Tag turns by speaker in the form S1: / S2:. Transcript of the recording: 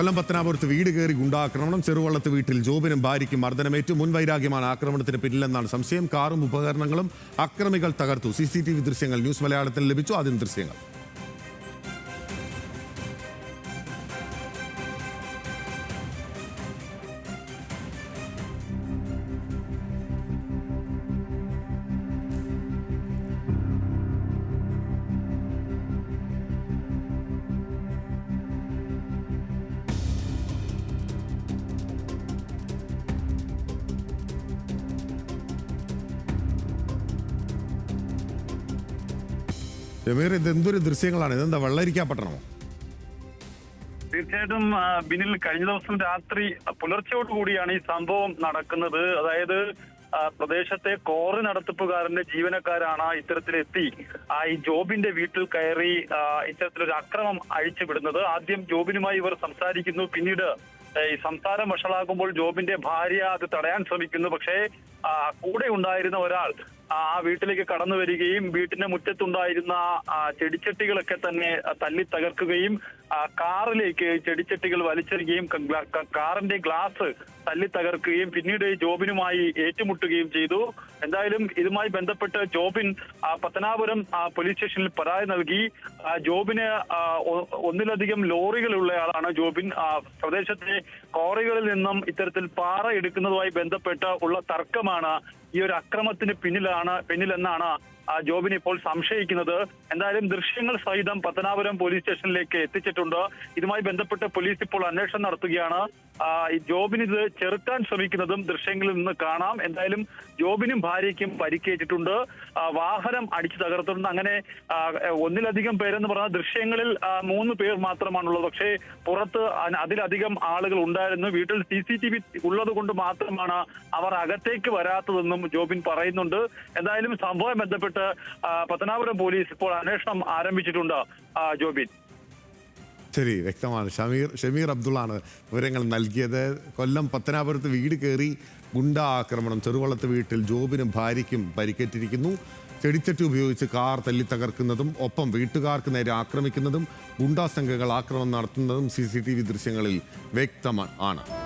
S1: കൊല്ലം പത്തനാപുരത്ത് വീട് കയറി ഗുണ്ടാക്രമണം. ചെറുവള്ളത്ത് വീട്ടിൽ ജോബിനും ഭാര്യയ്ക്കും മർദ്ദനമേറ്റു മുൻ വൈരാഗ്യമാണ് ആക്രമണത്തിന് പിന്നിലെന്നാണ് സംശയം. കാറും ഉപകരണങ്ങളും അക്രമികൾ തകർത്തു. സി ദൃശ്യങ്ങൾ ന്യൂസ് മലയാളത്തിൽ ലഭിച്ചു. ആദ്യം ദൃശ്യങ്ങൾ. രമീർ ഇത് എന്തൊരു ദൃശ്യങ്ങളാണ്? ഇതെന്താ വെള്ളരിക്കാ പട്ടണമോ
S2: തീർച്ചയായിട്ടും ബിനിൽ കഴിഞ്ഞ ദിവസം രാത്രി പുലർച്ചയോട് കൂടിയാണ് ഈ സംഭവം നടക്കുന്നത്. അതായത് പ്രദേശത്തെ കോറി നടത്തിപ്പുകാരന്റെ ജീവനക്കാരാണ് ഇത്തരത്തിലെത്തി. ആ ഈ ജോബിന്റെ വീട്ടിൽ കയറി ഇത്തരത്തിലൊരു അക്രമം അഴിച്ചുവിടുന്നത്. ആദ്യം ജോബിനുമായി ഇവർ സംസാരിക്കുന്നു. പിന്നീട് ഈ സംസാരം വഷളാകുമ്പോൾ ജോബിന്റെ ഭാര്യ അത് തടയാൻ ശ്രമിക്കുന്നു. പക്ഷേ കൂടെ ഉണ്ടായിരുന്ന ഒരാൾ ആ വീട്ടിലേക്ക് കടന്നു വരികയും വീട്ടിന്റെ മുറ്റത്തുണ്ടായിരുന്ന ചെടിച്ചട്ടികളൊക്കെ തന്നെ തല്ലി തകർക്കുകയും കാറിലേക്ക് ചെടിച്ചട്ടികൾ വലിച്ചെറിയുകയും കാറിന്റെ ഗ്ലാസ് തല്ലി തകർക്കുകയും പിന്നീട് ജോബിനുമായി ഏറ്റുമുട്ടുകയും ചെയ്തു. എന്തായാലും ഇതുമായി ബന്ധപ്പെട്ട് ജോബിൻ പത്തനാപുരം പോലീസ് സ്റ്റേഷനിൽ പരാതി നൽകി. ജോബിന് ഒന്നിലധികം ലോറികളുള്ള ആളാണ് ജോബിൻ പ്രദേശത്തെ കോറികളിൽ നിന്നും ഇത്തരത്തിൽ പാറ എടുക്കുന്നതുമായി ബന്ധപ്പെട്ട് ഉള്ള തർക്കമാണ് ഈ ഒരു അക്രമത്തിന് പിന്നിലാണ് പിന്നിലെന്നാണ് ആ ജോബിനെ ഇപ്പോൾ സംശയിക്കുന്നത്. എന്തായാലും ദൃശ്യങ്ങൾ സഹിതം പത്തനാപുരം പോലീസ് സ്റ്റേഷനിലേക്ക് എത്തിച്ചിട്ടുണ്ട്. ഇതുമായി ബന്ധപ്പെട്ട് പോലീസ് ഇപ്പോൾ അന്വേഷണം നടത്തുകയാണ്. ജോബിന് ഇത് ചെറുക്കാൻ ശ്രമിക്കുന്നതും ദൃശ്യങ്ങളിൽ നിന്ന് കാണാം. എന്തായാലും ജോബിനും ഭാര്യയ്ക്കും പരിക്കേറ്റിട്ടുണ്ട്. വാഹനം അടിച്ചു തകർത്തിട്ടുണ്ട്. അങ്ങനെ ഒന്നിലധികം പേരെന്ന് പറഞ്ഞാൽ ദൃശ്യങ്ങളിൽ മൂന്ന് പേർ മാത്രമാണുള്ളത്. പക്ഷേ പുറത്ത് അതിലധികം ആളുകൾ ഉണ്ടായിരുന്നു. വീട്ടിൽ സി സി ടി വി ഉള്ളത് കൊണ്ട് മാത്രമാണ് അവർ അകത്തേക്ക് വരാത്തതെന്നും ജോബിൻ പറയുന്നുണ്ട്. എന്തായാലും സംഭവം ബന്ധപ്പെട്ട് ആ, പത്തനാപുരം പോലീസ് ഇപ്പോൾ അന്വേഷണം ആരംഭിച്ചിട്ടുണ്ട് ജോബിൻ.
S1: ശരി വ്യക്തമാണ്. ഷമീർ ഷമീർ അബ്ദുള്ളാണ് വിവരങ്ങൾ നൽകിയത്. കൊല്ലം പത്തനാപുരത്ത് വീട് കയറി ഗുണ്ട ആക്രമണം. ചെറുവള്ളത്ത് വീട്ടിൽ ജോബിനും ഭാര്യയ്ക്കും പരിക്കേറ്റിരിക്കുന്നു. ചെടിച്ചട്ടി ഉപയോഗിച്ച് കാർ തല്ലി തകർക്കുന്നതും ഒപ്പം വീട്ടുകാർക്ക് നേരെ ആക്രമിക്കുന്നതും ഗുണ്ടാ സംഘങ്ങൾ ആക്രമണം നടത്തുന്നതും സി ദൃശ്യങ്ങളിൽ വ്യക്തമാണ്